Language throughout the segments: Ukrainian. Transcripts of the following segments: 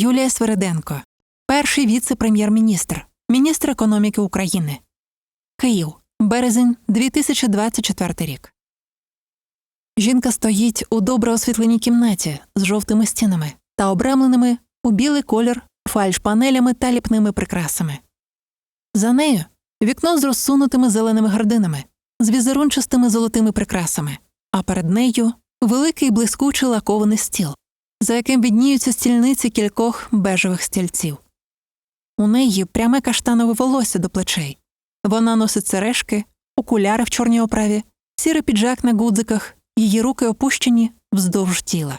Юлія Свериденко, перший віце-прем'єр-міністр, міністр економіки України. Київ, березень 2024 рік. Жінка стоїть у добре освітленій кімнаті з жовтими стінами та обрамленими у білий колір фальш-панелями та ліпними прикрасами. За нею вікно з розсунутими зеленими гардинами, з візерунчастими золотими прикрасами, а перед нею великий блискучий лакований стіл, за яким відніються стільниці кількох бежевих стільців. У неї пряме каштанове волосся до плечей. Вона носить сережки, окуляри в чорній оправі, сірий піджак на гудзиках, її руки опущені вздовж тіла.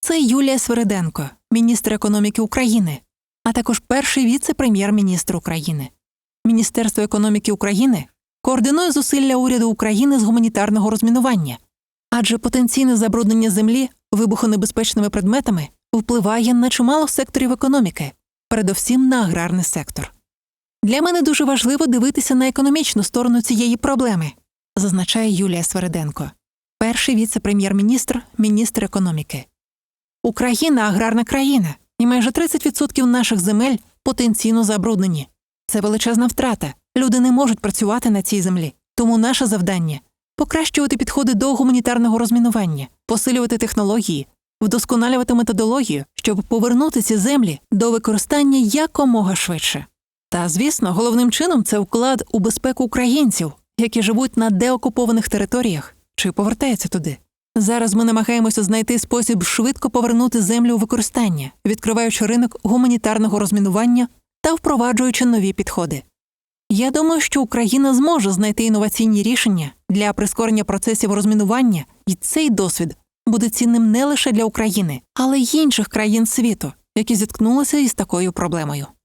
Це Юлія Свериденко, міністр економіки України, а також перший віце-прем'єр-міністр України. Міністерство економіки України координує зусилля уряду України з гуманітарного розмінування, адже потенційне забруднення землі вибухонебезпечними предметами впливає на чимало секторів економіки, передовсім на аграрний сектор. Для мене дуже важливо дивитися на економічну сторону цієї проблеми, зазначає Юлія Свериденко, перший віце-прем'єр-міністр, міністр економіки. Україна аграрна країна, і майже 30% наших земель потенційно забруднені. Це величезна втрата. Люди не можуть працювати на цій землі. Тому наше завдання покращувати підходи до гуманітарного розмінування, посилювати технології, вдосконалювати методологію, щоб повернути ці землі до використання якомога швидше. Та, звісно, головним чином це вклад у безпеку українців, які живуть на деокупованих територіях чи повертаються туди. Зараз ми намагаємося знайти спосіб швидко повернути землю у використання, відкриваючи ринок гуманітарного розмінування та впроваджуючи нові підходи. Я думаю, що Україна зможе знайти інноваційні рішення для прискорення процесів розмінування, і цей досвід буде цінним не лише для України, але й інших країн світу, які зіткнулися із такою проблемою.